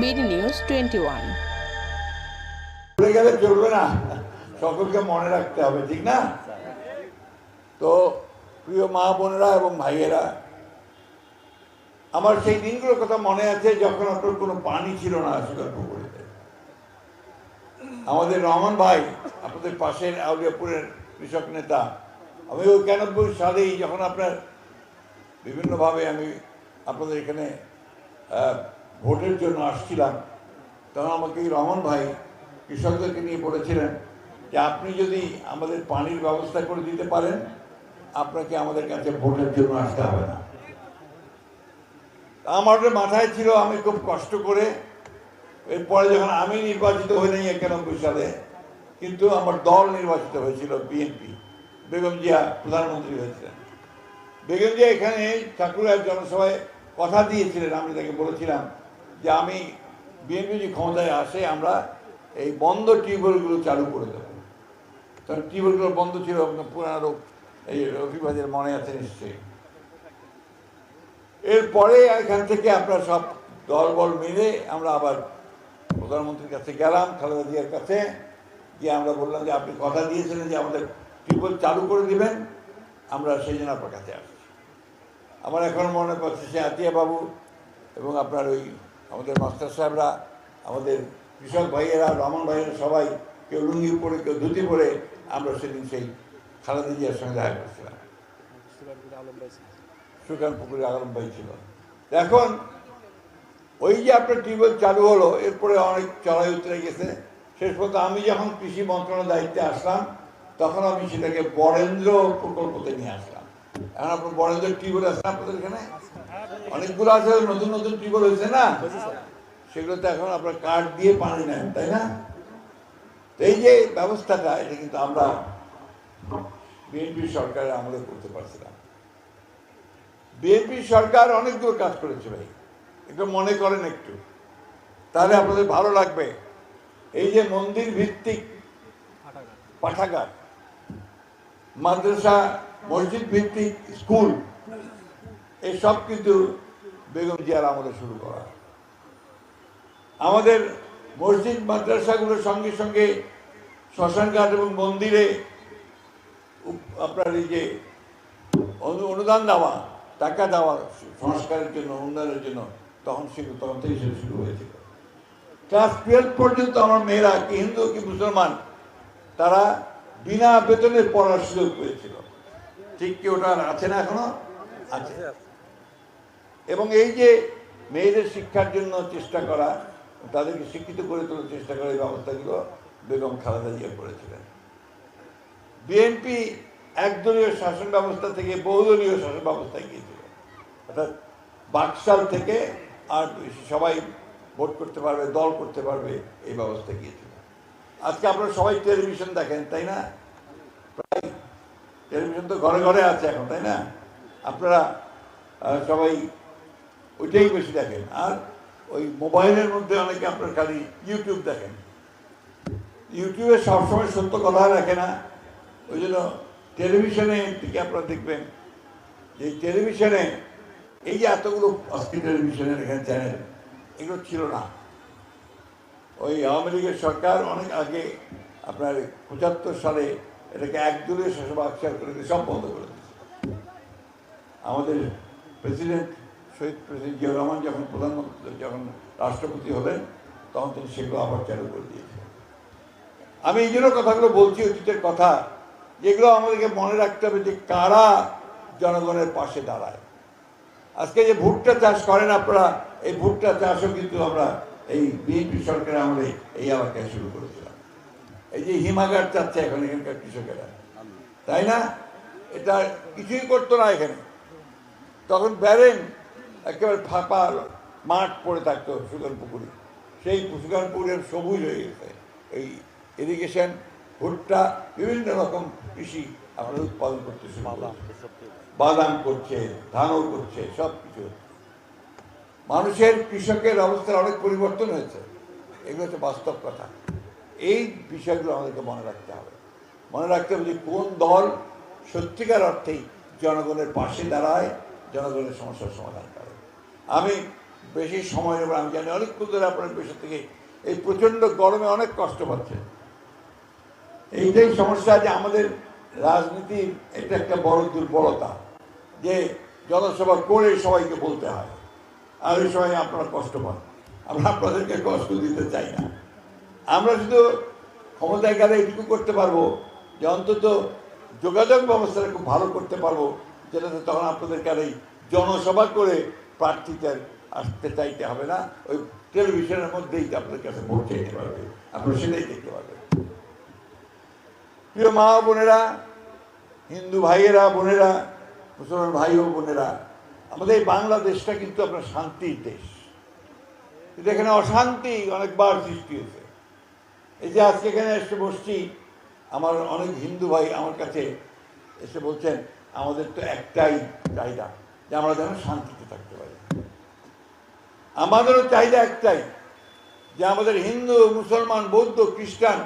BD news twenty one. ভুলে গেলে চলবে না। সকলকে মনে রাখতে হবে, ঠিক না? তো প্রিয় মা বোনেরা এবং ভাইয়েরা, আমার সেই দিনগুলোর কথা মনে আছে যখন আপনার কোনো পানি ছিল না সুগার পুকুরেতে। আমাদের রহমান ভাই, আপনাদের পাশের আউলিয়াপুরের কৃষক নেতা, আমি একানব্বই সালেই যখন আপনার বিভিন্নভাবে আমি আপনাদের এখানে ভোটের জন্য আসছিলাম, তখন আমাকে রহমান ভাই কৃষকদেরকে নিয়ে বলেছিলেন যে আপনি যদি আমাদের পানির ব্যবস্থা করে দিতে পারেন, আপনাকে আমাদের কাছে ভোটের জন্য আসতে হবে না। আমার মাথায় ছিল, আমি খুব কষ্ট করে এরপরে যখন আমি নির্বাচিত হই নাই একানব্বই সালে, কিন্তু আমার দল নির্বাচিত হয়েছিল, বিএনপি। বেগম জিয়া প্রধানমন্ত্রী হয়েছিলেন। বেগম জিয়া এখানে ঠাকুরের জনসভায় কথা দিয়েছিলেন, আমি তাকে বলেছিলাম যে আমি বিএনপি যদি ক্ষমতায় আসে, আমরা এই বন্ধ টিউবওয়েলগুলো চালু করে দেবো। কারণ টিউবওয়েলগুলো বন্ধ ছিল পুরানো এই রফিবাজের মনে আছে নিশ্চয়ই। এরপরে এখান থেকে আমরা সব দলবল মিলে আমরা আবার প্রধানমন্ত্রীর কাছে গেলাম, খালেদা জিয়ার কাছে, গিয়ে আমরা বললাম যে, আপনি কথা দিয়েছিলেন যে আমাদের টিউবওয়েল চালু করে দিবেন, আমরা সেই জন্য আপনার কাছে আসছি। আমার এখন মনে করছে সে আতিয়া বাবু এবং আপনার ওই আমাদের মাস্টার সাহেবরা, আমাদের কৃষক ভাইয়েরা রমন ভাইয়েরা সবাই, কেউ লুঙ্গি পরে, কেউ ধুতি পরে, আমরা সেদিন সেই খালেদা জিয়ার সঙ্গে দেখা করছিলাম। সুকান পুকুরে আলম ভাই ছিল। এখন ওই যে আপনার টিউবওয়েল চালু হলো, এরপরে অনেক চড়াই উতরে গেছে। শেষ পর্যন্ত আমি যখন কৃষি মন্ত্রণালয়ের দায়িত্বে আসলাম, তখন আমি সেটাকে বরেন্দ্র প্রকল্পতে নিয়ে আসলাম। এখন আপনার বরেন্দ্র টিউবওয়েল আছে আপনাদের এখানে? অনেকগুলো আছে, নতুন নতুন টিউবওয়েল হয়েছে না? সেগুলোতে এখন আপনার কার্ড দিয়ে পানি নেন, তাই না? তো এই যে ব্যবস্থাটা, এটা কিন্তু আমরা বিএনপি সরকারের আমলে করতে পারছিলাম। বিএনপি সরকার অনেকগুলো কাজ করেছে ভাই। একটু মনে করেন একটু। তাহলে আপনাদের ভালো লাগবে। এই যে মন্দির ভিত্তিক পাঠাগার মাদ্রাসা, মসজিদ ভিত্তিক স্কুল এসব কিন্তু বেগম জিয়ার আমলে শুরু করা। আমাদের মসজিদ, মাদ্রাসাগুলোর সঙ্গে সঙ্গে শ্মশানঘাট এবং মন্দিরে আপনার এই যে অনু- অনুদান দেওয়া, টাকা দেওয়া, সংস্কারের জন্য, উন্নয়নের জন্য তখন সেগুলো তখন থেকে সেটা শুরু হয়েছিল। ক্লাস টুয়েলভ পর্যন্ত আমার মেয়েরা, কি হিন্দু, কি মুসলমান, তারা বিনা বেতনে পড়ার সুযোগ পেয়েছিল। ঠিক কি ওটা আছে না এখনও? আছে। এবং এই যে মেয়েদের শিক্ষার জন্য চেষ্টা করা, তাদেরকে শিক্ষিত করে তোলার চেষ্টা করা এই ব্যবস্থাগুলো বেগম খালেদা জিয়া করেছিলেন। বিএনপি একদলীয় শাসন ব্যবস্থা থেকে বহুদলীয় শাসন ব্যবস্থায় গিয়েছিল। অর্থাৎ বাকশাল থেকে আর সবাই ভোট করতে পারবে, দল করতে পারবে, এই ব্যবস্থা গিয়েছিল। আজকে আপনারা সবাই টেলিভিশন দেখেন, তাই না? প্রায় টেলিভিশন তো ঘরে ঘরে আছে এখন, তাই না? আপনারা সবাই ওইটাই বেশি দেখেন। আর ওই মোবাইলের মধ্যে অনেকে আপনার খালি ইউটিউব দেখেন। ইউটিউবে সবসময় সত্য কথা রাখে না। ওই জন্য টেলিভিশনে থেকে আপনারা দেখবেন যে টেলিভিশনে এই যে এতগুলো টেলিভিশনের এখানে চ্যানেল এগুলো ছিল না। ওই আওয়ামী লীগের সরকার অনেক আগে আপনার পঁচাত্তর সালে এটাকে একদলীয় শাসন আবিষ্কার করে দিয়ে সব বন্ধ করে দিয়েছে। আমাদের প্রেসিডেন্ট শহীদ প্রেসিডেন্ট জিয়া রহমান যখন প্রধানমন্ত্রী, যখন রাষ্ট্রপতি হলেন, তখন তিনি সেগুলো আবার চালু করে দিয়েছিলেন আমি এই জন্য কথাগুলো বলছি, অতীতের কথা, যেগুলো আমাদেরকে মনে রাখতে হবে যে কারা জনগণের পাশে দাঁড়ায়। আজকে যে ভুট্টা চাষ করেন আপনারা, এই ভুট্টা চাষও কিন্তু আমরা এই বিএনপি সরকার আমলে এই এলাকায় শুরু করেছিলাম এই যে হিমাগার চাচ্ছে এখন এখানকার কৃষকেরা তাই না? এটা কিছুই করতো না এখানে। তখন ব্যারেন একেবারে ফাঁপা মাঠ পড়ে থাকতো সুগান পুকুরে সেই সুগান পুকুরের সবুজ হয়ে গেছে। এই ইরিগেশন ভুট্টা বিভিন্ন রকম কৃষি আমরা উৎপাদন করতেছি। বাদাম। করছে ধানও করছে সব কিছু মানুষের, কৃষকের অবস্থার অনেক পরিবর্তন হয়েছে। এগুলো হচ্ছে বাস্তব কথা। এই বিষয়গুলো আমাদেরকে মনে রাখতে হবে। মনে রাখতে হবে যে কোন দল সত্যিকার অর্থেই জনগণের পাশে দাঁড়ায়, জনগণের সমস্যার সমাধান করে। আমি বেশি সময় নেবেন আমি জানি অনেকক্ষণ ধরে আপনার পেশা থেকে এই প্রচণ্ড গরমে অনেক কষ্ট পাচ্ছে। এইটাই সমস্যা যে আমাদের রাজনীতির এটা একটা বড় দুর্বলতা, যে জনসভা করে সবাইকে বলতে হয়। আর ওই সময় আপনারা কষ্ট পান। আমরা আপনাদেরকে কষ্ট দিতে চাই না। আমরা শুধু ক্ষমতায় গেলে এটুকু করতে পারব যে অন্তত যোগাযোগ ব্যবস্থাটা খুব ভালো করতে পারব, যেটাতে তখন আপনাদেরকে আর এই জনসভা করে প্রার্থীদের আসতে চাইতে হবে না। ওই টেলিভিশনের মধ্যেই আপনাদের কাছে ভোট চাইতে পারবে, আপনারা সেটাই দেখতে পারবেন। প্রিয় মা বোনেরা, হিন্দু ভাইয়েরা, বোনেরা, মুসলমান ভাই ও বোনেরা আমাদের এই বাংলাদেশটা কিন্তু আপনার শান্তির দেশ। কিন্তু এখানে অশান্তি অনেকবার সৃষ্টি হয়েছে। এই যে আজকে এখানে এসে বসছি, আমার অনেক হিন্দু ভাই আমার কাছে এসে বলছেন, আমাদের তো একটাই চাহিদা, যে আমরা যেন শান্তিতে থাকতে পারি। আমাদেরও চাহিদা একটাই, যে আমাদের হিন্দু, মুসলমান, বৌদ্ধ, খ্রিস্টান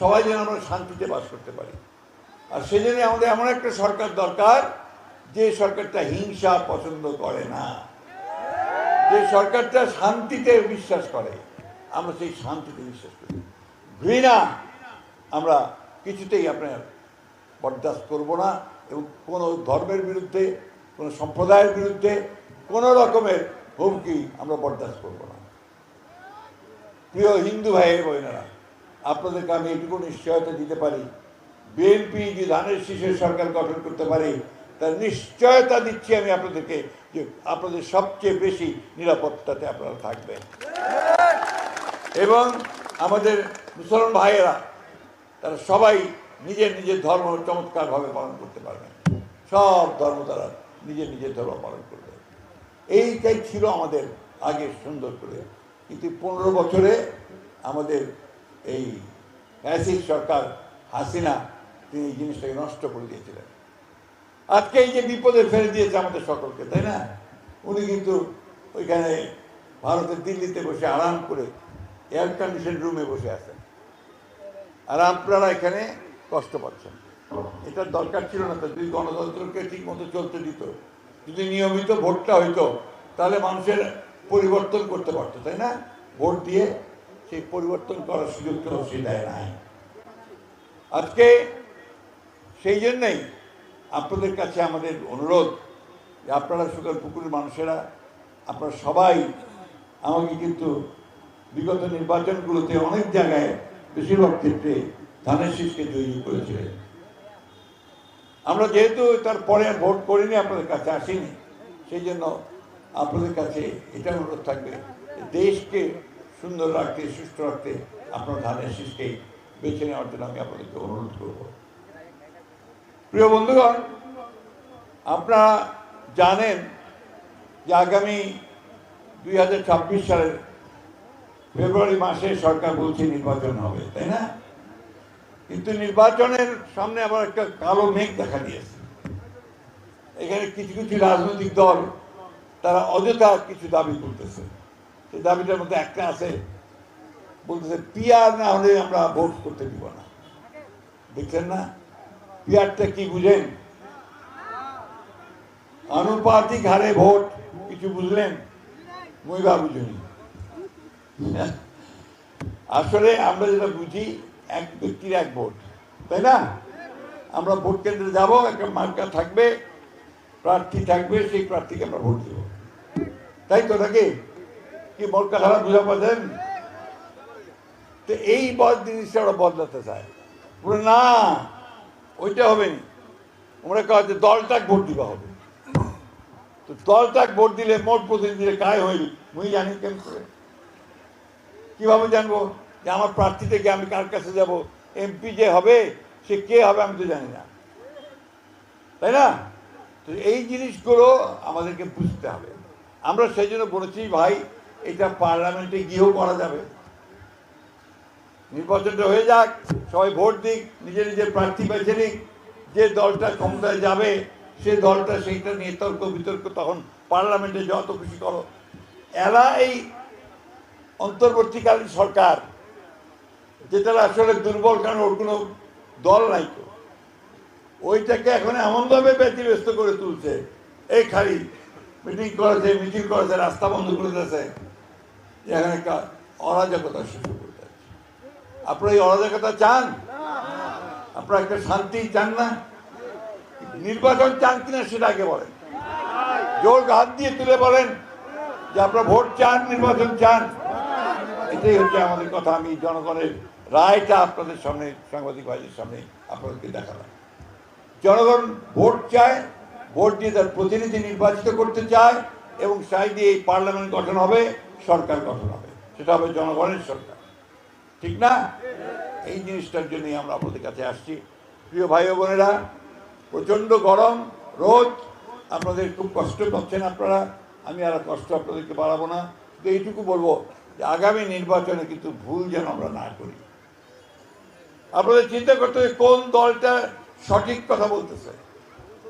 সবাই যেন আমরা শান্তিতে বাস করতে পারি। আর সেজন্য আমাদের এমন একটা সরকার দরকার যে সরকারটা হিংসা পছন্দ করে না, যে সরকারটা শান্তিতে বিশ্বাস করে, আমরা সেই শান্তিতে বিশ্বাস করি। ঘৃণা আমরা কিছুতেই আপনার বরদাস্ত করব না এবং কোনো ধর্মের বিরুদ্ধে, কোনো সম্প্রদায়ের বিরুদ্ধে কোনো রকমের হুমকি আমরা বরদাস্ত করব না। প্রিয় হিন্দু ভাই বোনেরা, আপনাদেরকে আমি এটুকু নিশ্চয়তা দিতে পারি। বিএনপি যে ধানের শীষের সরকার গঠন করতে পারে তার নিশ্চয়তা দিচ্ছি আমি আপনাদেরকে যে আপনাদের সবচেয়ে বেশি নিরাপত্তাতে আপনারা থাকবেন। এবং আমাদের মুসলমান ভাইয়েরা, তারা সবাই নিজের নিজের ধর্ম চমৎকারভাবে পালন করতে পারবেন। সব ধর্ম তারা নিজের নিজের ধর্ম পালন করবে। এইটাই ছিল আমাদের আগে সুন্দর করে। কিন্তু পনেরো বছরে আমাদের এই ফ্যাসিস সরকার হাসিনা, তিনি এই জিনিসটাকে নষ্ট করে দিয়েছিলেন। আজকে এই যে বিপদে ফেলে দিয়েছে আমাদের সকলকে, তাই না? উনি কিন্তু ওইখানে ভারতের দিল্লিতে বসে আরাম করে এয়ার কন্ডিশন রুমে বসে আছেন। আর আপনারা এখানে কষ্ট পাচ্ছেন। এটার দরকার ছিল না তো যদি গণতন্ত্রকে ঠিক মতো চলতে দিত। যদি নিয়মিত ভোটটা হইতো, তাহলে মানুষের পরিবর্তন করতে পারতো, তাই না? ভোট দিয়ে সেই পরিবর্তন করার সুযোগ তো দেয় নাই। আজকে সেই জন্যই আপনাদের কাছে আমাদের অনুরোধ যে আপনারা সুগার পুকুরের মানুষেরা, আপনারা সবাই আমাকে কিন্তু বিগত নির্বাচনগুলোতে অনেক জায়গায় বেশিরভাগ ক্ষেত্রে ধানের শীষকে জয়ী করেছিলেন আমরা যেহেতু তার পরে ভোট করিনি, আপনাদের কাছে আসিনি, সেই জন্য আপনাদের কাছে এটা অনুরোধ থাকবে দেশকে সুন্দর রাখতে সুস্থ রাখতে আপনার ধানের শীষকেই বেছে নেওয়ার জন্য আমি আপনাদেরকে অনুরোধ করব। প্রিয় বন্ধুগণ, আপনারা জানেন যে আগামী দুই হাজার ছাব্বিশ সালের ফেব্রুয়ারি মাসে সরকার বলছে নির্বাচন হবে, তাই না? কিন্তু নির্বাচনের সামনে আবার একটা কালো মেঘ দেখা দিয়েছে। এখানে কিছু কিছু রাজনৈতিক দল, তারা অযথা কিছু দাবি করতেছে সেই দাবিটার মধ্যে একটা আছে, বলতেছে, পিয়ার না হলে আমরা ভোট করতে দিব না। দেখছেন না? পিয়ারটা কি বুঝেন আনুপাতিক হারে ভোট, কিছু বুঝলেন? মহিলা বুঝুনি আসলে আমরা যেটা বুঝি, এক ব্যক্তির এক ভোট, তাই না? আমরা ভোট কেন্দ্রে যাব, একটা মার্কা থাকবে, প্রার্থী থাকবে, সেই প্রার্থীকে আমরা ভোট দেব। তাই তো নাকি? কি মরকা খারাপ বুঝা পাচ্ছেন তো এই বদ জিনিসটা ওরা বদলাতে চায়। না ওইটা হবে না আমরা কাজ দলটাক ভোট দিবা হবে। তো দলটাক ভোট দিলে মোট প্রতিনিধিরে কায় হইল মুই জানি কেন করে। কীভাবে জানব? যে আমার প্রার্থী থেকে আমি কার কাছে যাব? এমপি যে হবে, সে কে হবে আমি তো জানি না। তাই না? তো এই জিনিসগুলো আমাদেরকে বুঝতে হবে। আমরা সেই জন্য বলেছি, ভাই, এটা পার্লামেন্টে গিয়েও করা যাবে। নির্বাচনটা হয়ে যাক, সবাই ভোট দিক নিজের নিজের প্রার্থী বেছে নিক। যে দলটা ক্ষমতায় যাবে, সে দলটা সেইটা নিয়ে তর্ক বিতর্ক তখন পার্লামেন্টে যত খুশি করো। এরা এই অন্তর্বর্তীকালীন সরকার যেটা আসলে দুর্বল কারণ, ওর কোনো দল নাই তো। ওইটাকে এখন এমনভাবে ব্যতিব্যস্ত করে তুলছে, এই খালি মিটিং করেছে মিটিং করেছে, রাস্তা বন্ধ করে দিয়েছে। এখানে একটা অরাজকতা শুরু করে দিয়েছে আপনারা এই অরাজকতা চান? আপনারা একটা শান্তি চান না? নির্বাচন চান কিনা সেটা আগে বলেন। জোর হাত দিয়ে তুলে বলেন যে আপনারা ভোট চান, নির্বাচন চান। এটাই হচ্ছে আমাদের কথা। আমি জনগণের রায়টা আপনাদের সামনে, সাংবাদিক ভাইদের সামনে আপনাদেরকে দেখালাম। জনগণ ভোট চায়, ভোট দিয়ে তার প্রতিনিধি নির্বাচিত করতে চায় এবং চাই দিয়ে এই পার্লামেন্ট গঠন হবে, সরকার গঠন হবে। সেটা হবে জনগণের সরকার। ঠিক না? এই জিনিসটার জন্যই আমরা আপনাদের কাছে আসছি। প্রিয় ভাই বোনেরা, প্রচণ্ড গরম, রোদ, আপনাদের খুব কষ্ট পাচ্ছেন আপনারা, আমি আর কষ্ট আপনাদেরকে বাড়াবো না। কিন্তু এইটুকু বলব যে আগামী নির্বাচনে কিন্তু ভুল যেন আমরা না করি। আপনাদের চিন্তা করতে হবে কোন দলটা সঠিক কথা বলতেছে।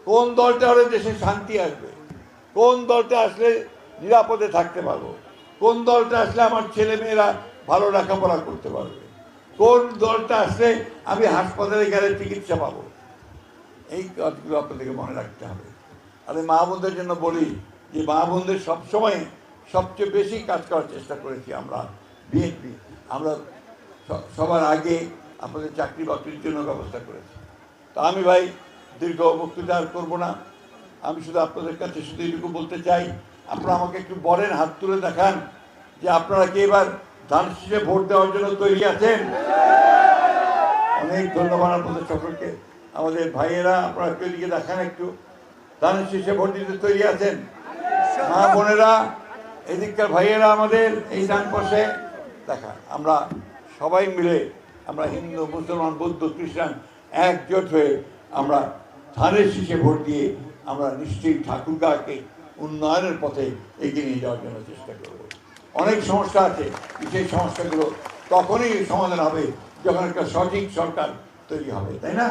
কোন দলটা হলে দেশে শান্তি আসবে। কোন দলটা আসলে নিরাপদে থাকতে পারব। কোন দলটা আসলে আমার ছেলে মেয়েরা ভালো লেখাপড়া করতে পারবে। কোন দলটা আসলে আমি হাসপাতালে গেলে চিকিৎসা পাবো। এই কাজগুলো আপনাদেরকে মনে রাখতে হবে। আমি মা বোনদের জন্য বলি যে, মা বোনদের সবসময় সবচেয়ে বেশি কাজ করার চেষ্টা করেছি আমরা বিএনপি আমরা সবার আগে আপনাদের চাকরি বাকরির জন্য ব্যবস্থা করেছি। তা আমি ভাই, দীর্ঘ বক্তৃতা আর করব না। আমি শুধু আপনাদের কাছে শুধু এইটুকু বলতে চাই, আপনারা আমাকে একটু বলেন হাত তুলে দেখান যে, আপনারা কি এবার ধান শীষে ভোট দেওয়ার জন্য তৈরি আছেন। অনেক ধন্যবাদ আপনাদের সকলকে। আমাদের ভাইয়েরা, আপনারা একটু এদিকে দেখান একটু। ধান শীষে ভোট দিতে তৈরি আছেন। মা বোনেরা, এদিককার ভাইয়েরা আমাদের এই ডান পাশে দেখা, আমরা সবাই মিলে, আমরা হিন্দু, মুসলমান, বৌদ্ধ, খ্রিস্টান একজোট হয়ে আমরা ধানের শীষে ভোট দিয়ে আমরা নিশ্চয়ই ঠাকুরগাকে উন্নয়নের পথে এগিয়ে নিয়ে যাওয়ার জন্য চেষ্টা করব। অনেক সমস্যা আছে। সেই সমস্যাগুলো তখনই সমাধান হবে যখন একটা সঠিক সরকার তৈরি হবে তাই না?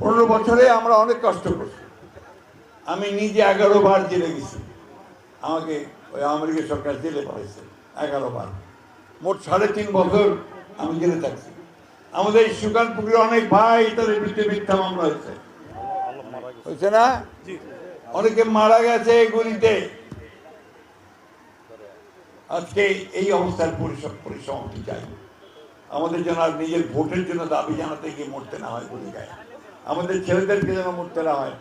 পনেরো বছরে আমরা অনেক কষ্ট করছি। আমি নিজে এগারো বার জেলে গেছি। আমাকে ওই আমেরিকা সরকার জেলে পাঠাইছে এগারো বার। মোট সাড়ে তিন বছর আমি জেলে থাকছি। আমাদের সুকান পুকুরে অনেক ভাই তাদের বিরুদ্ধে মিথ্যা মামলা হয়েছে। হয়েছে না? অনেকে মারা গেছে গুলিতে। আজকে এই অবস্থার পরিসম পরিসমাপ্তি চাই। আমাদের যেন আর নিজের ভোটের জন্য দাবি জানাতে গিয়ে মরতে না হয় বলে যায়। আমাদের ছেলেদেরকে যেন মরতে না হয়,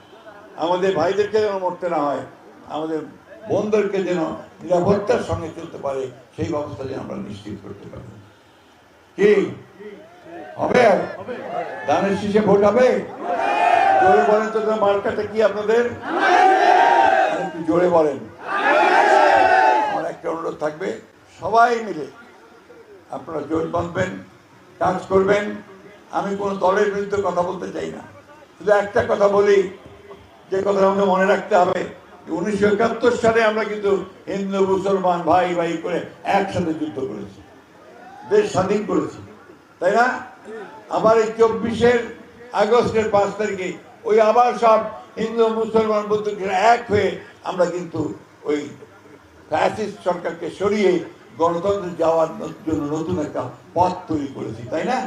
আমাদের ভাইদেরকে যেন মরতে না হয়, আমাদের বোনদেরকে যেন নিরাপত্তার সঙ্গে চলতে পারে, সেই ব্যবস্থা যেন আমরা নিশ্চিত করতে পারি। কি? হবে? ধানের শীষে ভোট হবে? জোরে বলেন তো মার্কাটা কি আপনাদের? জোরে বলেন। অনুরোধ থাকবে, সবাই মিলে আপনারা জোট বাঁধবেন কাজ করবেন। আমি কোনো দলের বিরুদ্ধে কথা বলতে চাই না। শুধু একটা কথা বলি, যে কথা আমাকে মনে রাখতে হবে উনিশশো একাত্তর সালে আমরা কিন্তু হিন্দু, মুসলমান, ভাই ভাই করে একসাথে যুদ্ধ করেছি। দেশ স্বাধীন করেছি। তাই না? আবার এই চব্বিশের আগস্টের পাঁচ তারিখে ওই আবার সব হিন্দু, মুসলমান বৌদ্ধ এক হয়ে আমরা কিন্তু ওই ফ্যাসিস্ট সরকারকে সরিয়ে গণতন্ত্রে যাওয়ার জন্য নতুন একটা পথ তৈরি করেছি, তাই না?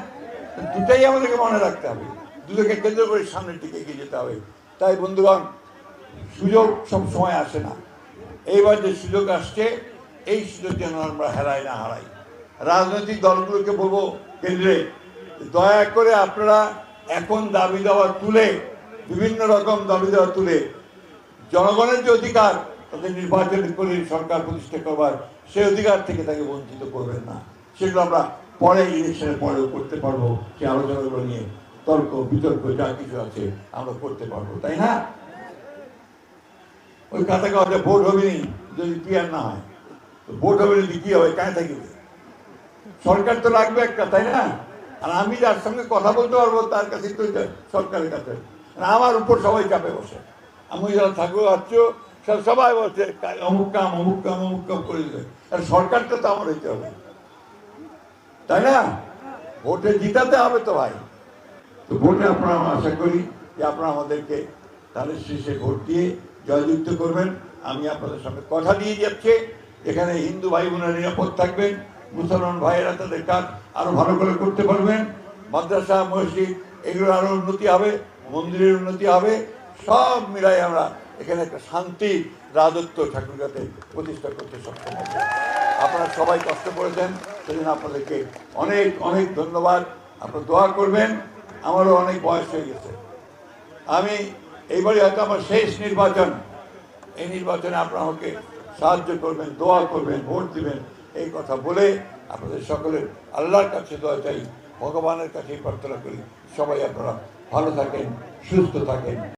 দুটাই আমাদেরকে মনে রাখতে হবে। দুটোকে কেন্দ্র করে সামনের দিকে এগিয়ে যেতে হবে। তাই, বন্ধুগণ, সুযোগ সব সময় আসে না। এইবার যে সুযোগ আসছে, এই সুযোগ যেন আমরা হেরাই না হারাই। রাজনৈতিক দলগুলোকে বলব, কেন্দ্রে, দয়া করে আপনারা এখন দাবি দেওয়া তুলে, বিভিন্ন রকম দাবি দেওয়া তুলে, জনগণের যে অধিকার তাদের নির্বাচন করে সরকার প্রতিষ্ঠা করবার সেই অধিকার থেকে তাকে বঞ্চিত করবেন না। সেগুলো আমরা পরে ইলেকশনের পরেও করতে পারব। সেই আলোচনাগুলো নিয়ে তর্ক, বিতর্ক, যা কিছু আছে আমরা করতে পারব, তাই না? ওই কথা কথা ভোট হবে নি, যদি পিয়ার না হয়, তো ভোট হবে যদি কি হবে কায় থাকবে সরকার তো লাগবে একটা, তাই না? আর আমি যার সঙ্গে কথা বলতে পারব, তার কাছে তো সরকারের কাছে। আর আমার উপর সবাই চাপে বসে। আমি যারা থাকব আছো সব সবাই বলছে, অমুক কাম অমুক কাম অমুক কাম করে দিলে আর সরকারটা তো আমার হইতে হবে। তাই না? ভোটে জিতাতে হবে তো ভাই। তো ভোটে আপনারা আশা করি যে আপনারা আমাদেরকে তাদের শেষে ভোট দিয়ে জয়যুক্ত করবেন। আমি আপনাদের সঙ্গে কথা দিয়ে যাচ্ছে। এখানে হিন্দু ভাই বোনেরা নিরাপদ থাকবেন। মুসলমান ভাইয়েরা তাদের কাজ আরও ভালো করে করতে পারবেন। মাদ্রাসা, মসজিদ এগুলো আরও উন্নতি হবে, মন্দিরের উন্নতি হবে। সব মিলাই আমরা এখানে একটা শান্তি রাজত্ব ঠাকুরগাতে প্রতিষ্ঠা করতে সক্ষম হবে। আপনারা সবাই কষ্ট করেছেন, সেজন্য আপনাদেরকে অনেক অনেক ধন্যবাদ। আপনারা দোয়া করবেন, আমারও অনেক বয়স হয়ে গেছে। আমি এইবারই হয়তো আমার শেষ নির্বাচন। এই নির্বাচনে আপনারা আমাকে সাহায্য করবেন, দোয়া করবেন, ভোট দিবেন, এই কথা বলে আপনাদের সকলের আল্লাহর কাছে দোয়া চাই, ভগবানের কাছে প্রার্থনা করি। সবাই আপনারা ভালো থাকেন, সুস্থ থাকেন।